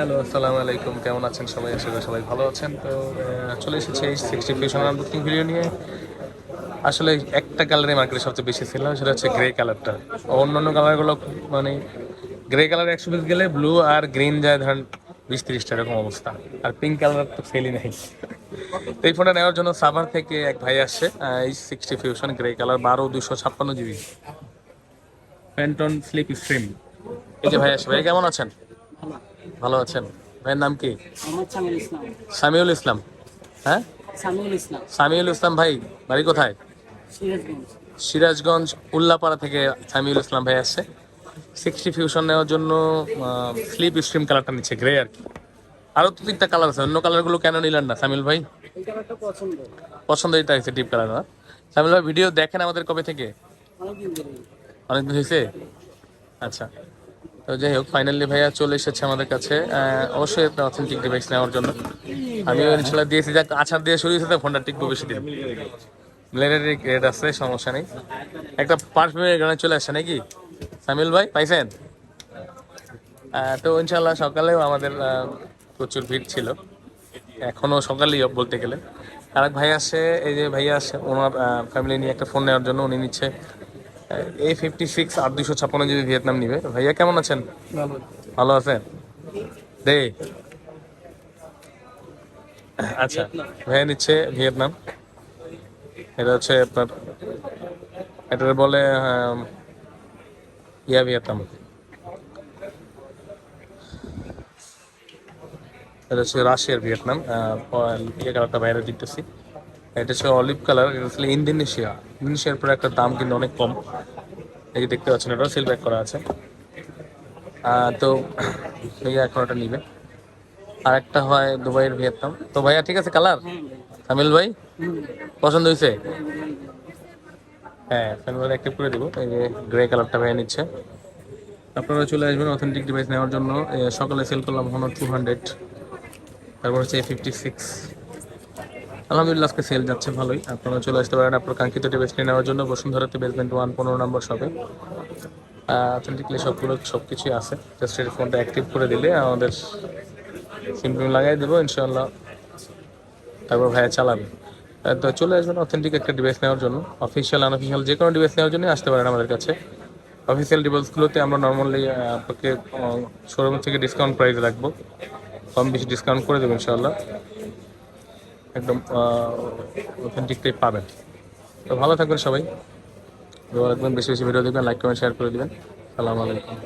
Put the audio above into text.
Hello, আসসালামু আলাইকুম। কেমন আছেন সবাই? আশা করি সবাই ভালো আছেন। তো চলে এসেছি এই সিক্সটি ফিউশন আনবুকিং ভিডিও নিয়ে। আসলে একটা কালারে মার্কেটে সবচেয়ে বেশি ছিল সেটা হচ্ছে গ্রে কালারটা অন্যান্য কালারগুলো মানে গ্রে কালার একশো পিস গেলে ব্লু আর গ্রিন যায় ধরেন বিশ তিরিশটা, এরকম অবস্থা। আর পিঙ্ক কালার তো সেলই নেই। তো এই ফোনটা নেওয়ার জন্য সাভার থেকে এক ভাই আসছে এই সিক্সটি ফিউশন গ্রে কালার বারো দুশো ছাপ্পান্ন জিবি প্যান্টন স্লিপ স্ট্রিম এই যে ভাই আসছে, ভাই কেমন আছেন? ভালো আছেন। ভাইয়ের নাম কি? সামিউল ইসলাম। হ্যাঁ? সামিউল ইসলাম। ভাই বাড়ি কোথায়? সিরাজগঞ্জ। উল্লাপাড়া থেকে সামিউল ইসলাম ভাই আসছে। সিক্সটি ফিউশন নেওয়ার জন্য স্লিপ স্ট্রিম কালারটা নিচ্ছে গ্রে আর কি। আরও তো তিনটা কালার আছে অন্য কালারগুলো কেন নিলেন না সামিউল ভাই? পছন্দ। এটা হয়েছে ডিপ কালার না? সামিউল ভাই ভিডিও দেখেন আমাদের কবে থেকে? অনেকদিন হয়েছে? আচ্ছা। যাই হোক ফাইনালি ভাইয়া চলে এসেছে আমাদের কাছে। অবশ্যই একটা অথেন্টিক ডিভাইস নেওয়ার জন্য। আমি ইনশাল্লাহ দিয়েছি, যাক, আছাড় দিয়ে শুরু হয়েছে ফোনটা টিকবো বেশি দিন। ব্লেডের রেট আছে, সমস্যা নেই। একটা পারফিউমের গানে চলে আসছে নাকি? সামিল ভাই, পাইছেন? তো ইনশাল্লাহ সকালেও আমাদের প্রচুর ভিড় ছিল। এখনও সকালেই বলতে গেলে। আরেক ভাই আসছে এই যে ভাইয়া আসছে ওনার ফ্যামিলি নিয়ে একটা ফোন নেওয়ার জন্য উনি নিচ্ছে। এ ফিফটি সিক্স আর দুশো ছাপ্পান্ন জিবি ভিয়েতনাম নিবে। ভাইয়া কেমন আছেন? ভালো। আছেন? দে। আচ্ছা ভাইয়া নিচ্ছে ভিয়েতনাম। এটা হচ্ছে আপনার এটা বলে ইয়া ভিয়েতনাম। এটা হচ্ছে রাশিয়ার ভিয়েতনাম। ইয়ে কালারটা বাইরে দিতেছি এটা হচ্ছে অলিভ কালার এটা হচ্ছে ইন্দোনেশিয়া ইন্দোনেশিয়ার পরে একটা দাম কিন্তু অনেক কম। এই যে দেখতে পাচ্ছেন এটা সিল ব্যাক করা আছে। তো ভাইয়া এখন ওটা নিবে। আর একটা হয় দুবাইয়ের ভিয়েতনাম। তো ভাইয়া, ঠিক আছে কালার সামিল ভাই? পছন্দ হয়েছে? হ্যাঁ সামিল ভাই অ্যাক্টিভ করে দিব। এই যে গ্রে কালারটা ভাইয়া নিচ্ছে। আপনারা চলে আসবেন অথেন্টিক ডিভাইস নেওয়ার জন্য। সকালে সেল করলাম হনো টু হান্ড্রেড তারপর হচ্ছে ফিফটি সিক্স আলহামদুলিল্লাহ, আজকে সেল যাচ্ছে ভালোই। আপনারা চলে আসতে পারেন আপনার কাঙ্ক্ষিত ডিভাইস নেওয়ার জন্য। বসুন্ধরাতে বেসমেন্ট ওয়ান পনেরো নম্বর শপে অথেন্টিকলি সবগুলো সব কিছুই আছে। জাস্ট এই ফোনটা অ্যাক্টিভ করে দিলে আমাদের সিম টিম লাগাই দেবো ইনশাল্লাহ তারপর ভাইয়া চালাবে। তো চলে আসবেন অথেন্টিক একটা ডিভাইস নেওয়ার জন্য। অফিসিয়াল আনঅফিসিয়াল যে কোনো ডিভাইস নেওয়ার জন্যই আসতে পারেন আমাদের কাছে। অফিসিয়াল ডিভাইসগুলোতে আমরা নর্মালি আপনাকে শোরুম থেকে ডিসকাউন্ট প্রাইস রাখব। কম বেশি ডিসকাউন্ট করে দেবো ইনশাল্লাহ একদম অথেন্টিক টেপ পাবেন। তো ভালো থাকবেন সবাই। ভালো রাখবেন, বেশি বেশি ভিডিও দেখবেন লাইক কমেন্ট শেয়ার করে দেবেন। সালাম আলাইকুম।